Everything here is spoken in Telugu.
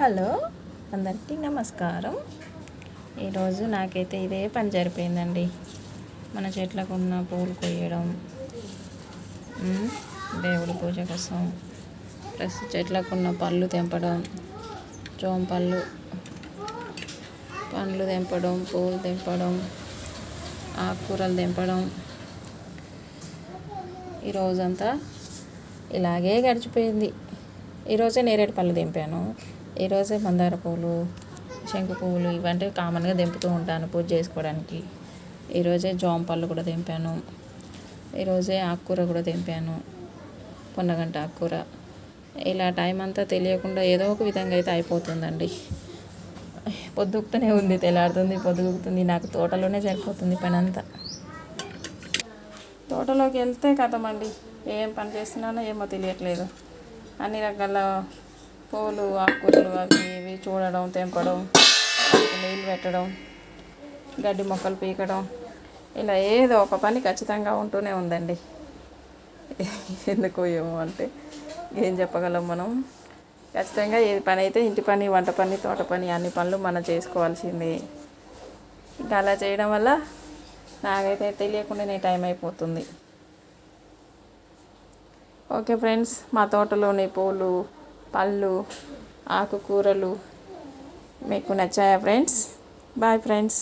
హలో అందరికీ నమస్కారం. ఈరోజు నాకైతే ఇదే పని జరిపోయిందండి మన చెట్లకు ఉన్న పూలు కొయ్యడం దేవుడి పూజ కోసం. ప్లస్ చెట్లకు ఉన్న పళ్ళు తెంపడం జోం పళ్ళు పండ్లు తెంపడం పూలు తెంపడం ఆకుకూరలు తెంపడం. ఈ రోజంతా ఇలాగే గడిచిపోయింది. ఈరోజే నేరేడు పళ్ళు తెంపాను. ఈరోజే మందార పువ్వులు శంకు పువ్వులు ఇవంటే కామన్గా తెంపుతూ ఉంటాను పూజ చేసుకోవడానికి. ఈరోజే జామ పళ్ళు కూడా తెంపాను ఈరోజే ఆకుకూర కూడా తెంపాను పొన్నగంట ఆకుకూర. ఇలా టైం అంతా తెలియకుండా ఏదో ఒక విధంగా అయితే అయిపోతుందండి. పొద్దుగుతూనే ఉంది తెలాడుతుంది పొద్దుగుతుంది. నాకు తోటలోనే సరిపోతుంది పని అంతా తోటలోకి వెళ్తే కథమండి. ఏం పని చేస్తున్నానో ఏమో తెలియట్లేదు. అన్ని రకాల పూలు ఆకుకూరలు అవి ఇవి చూడడం తెంపడం నీళ్ళు పెట్టడం గడ్డి మొక్కలు పీకడం ఇలా ఏదో ఒక పని ఖచ్చితంగా ఉంటూనే ఉందండి. ఎందుకు ఏమో అంటే ఏం చెప్పగలం మనం. ఖచ్చితంగా ఏ పని అయితే ఇంటి పని వంట పని తోట పని అన్ని పనులు మనం చేసుకోవాల్సిందే. ఇంకా అలా చేయడం వల్ల నాకైతే తెలియకుండానే టైం అయిపోతుంది. ఓకే ఫ్రెండ్స్ మా తోటలోని పూలు పళ్ళు ఆకుకూరలు మీకు నచ్చాయా ఫ్రెండ్స్? Bye friends.